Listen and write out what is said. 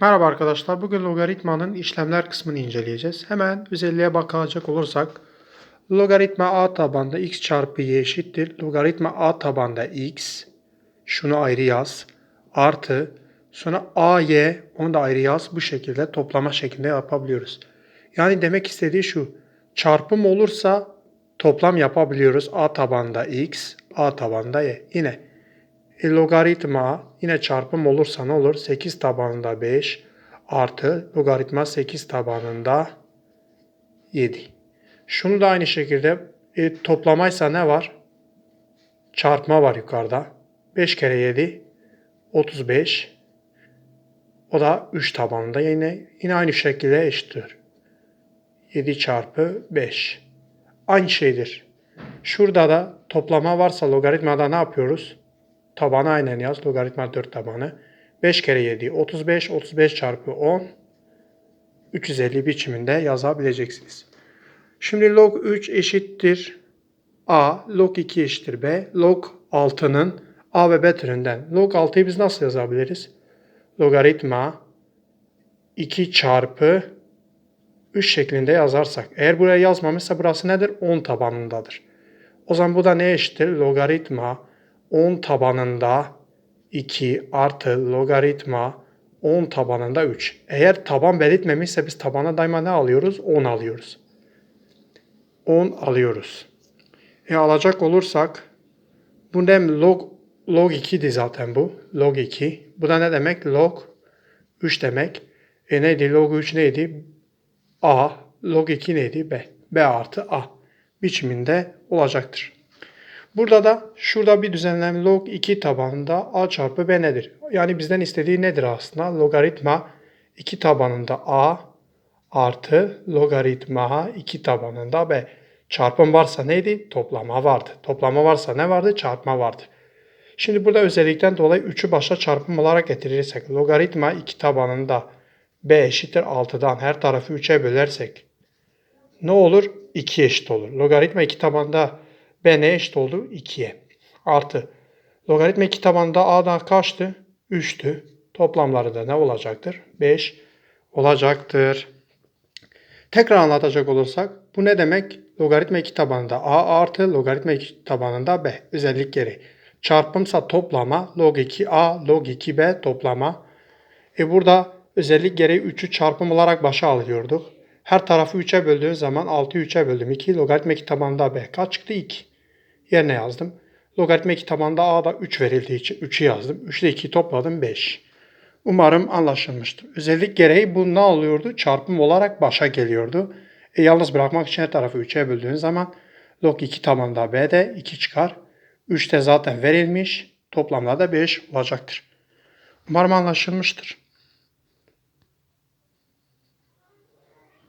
Merhaba arkadaşlar. Bugün logaritmanın işlemler kısmını inceleyeceğiz. Hemen özelliğe bakacak olursak logaritma a tabanda x çarpı y eşittir. Logaritma a tabanda x şunu ayrı yaz artı sonra a y onu da ayrı yaz. Bu şekilde toplama şeklinde yapabiliyoruz. Yani demek istediği şu. Çarpım olursa toplam yapabiliyoruz. a tabanda x, a tabanda y. Yine e, logaritma yine çarpım olursa ne olur? 8 tabanında 5 artı logaritma 8 tabanında 7. Şunu da aynı şekilde e, toplamaysa ne var? Çarpma var yukarıda. 5 kere 7 35. O da 3 tabanında yine yine aynı şekilde eşittir. 7 çarpı 5. Aynı şeydir. Şurada da toplama varsa logaritmada ne yapıyoruz? Tabanı aynen yaz. Logaritma 4 tabanı. 5 kere 7 35. 35 çarpı 10 350 biçiminde yazabileceksiniz. Şimdi log 3 eşittir a, log 2 eşittir b, log 6'nın a ve b türünden. Log 6'yı biz nasıl yazabiliriz? Logaritma 2 çarpı 3 şeklinde yazarsak. Eğer buraya yazmamışsa burası nedir? 10 tabanındadır. O zaman bu da ne eşittir? Logaritma 10 tabanında 2 artı logaritma 10 tabanında 3. Eğer taban belirtmemişse biz tabana daima ne alıyoruz? 10 alıyoruz. 10 alıyoruz. E alacak olursak bu ne log log 2'di zaten bu. Log 2. Bu da ne demek? Log 3 demek. E neydi? Log 3 neydi? A. Log 2 neydi? B. B artı A biçiminde olacaktır. Burada da şurada bir düzenleme log 2 tabanında a çarpı b nedir? Yani bizden istediği nedir aslında? Logaritma 2 tabanında a artı logaritma 2 tabanında b. Çarpım varsa neydi? Toplama vardı. Toplama varsa ne vardı? Çarpma vardı. Şimdi burada özellikten dolayı 3'ü başa çarpım olarak getirirsek logaritma 2 tabanında b eşittir 6'dan her tarafı 3'e bölersek ne olur? 2 eşit olur. Logaritma 2 tabanında b ne eşit oldu? 2'ye. Artı. Logaritma 2 tabanında a'dan kaçtı? 3'tü. Toplamları da ne olacaktır? 5 olacaktır. Tekrar anlatacak olursak bu ne demek? Logaritma 2 tabanında a artı logaritma 2 tabanında b. Özellik gereği. Çarpımsa toplama log 2a log 2b toplama. E burada özellik gereği 3'ü çarpım olarak başa alıyorduk. Her tarafı 3'e böldüğün zaman 6'yı 3'e böldüm. 2 logaritma 2 tabanında b. Kaç çıktı? 2. Yerine yazdım. Logaritma 2 tabanında a'da 3 verildiği için 3'ü yazdım. 3 ile 2'yi topladım 5. Umarım anlaşılmıştır. Özellik gereği bu ne oluyordu? Çarpım olarak başa geliyordu. E, yalnız bırakmak için her tarafı 3'e böldüğün zaman log 2 tabanında b'de 2 çıkar. 3 de zaten verilmiş. Toplamda da 5 olacaktır. Umarım anlaşılmıştır.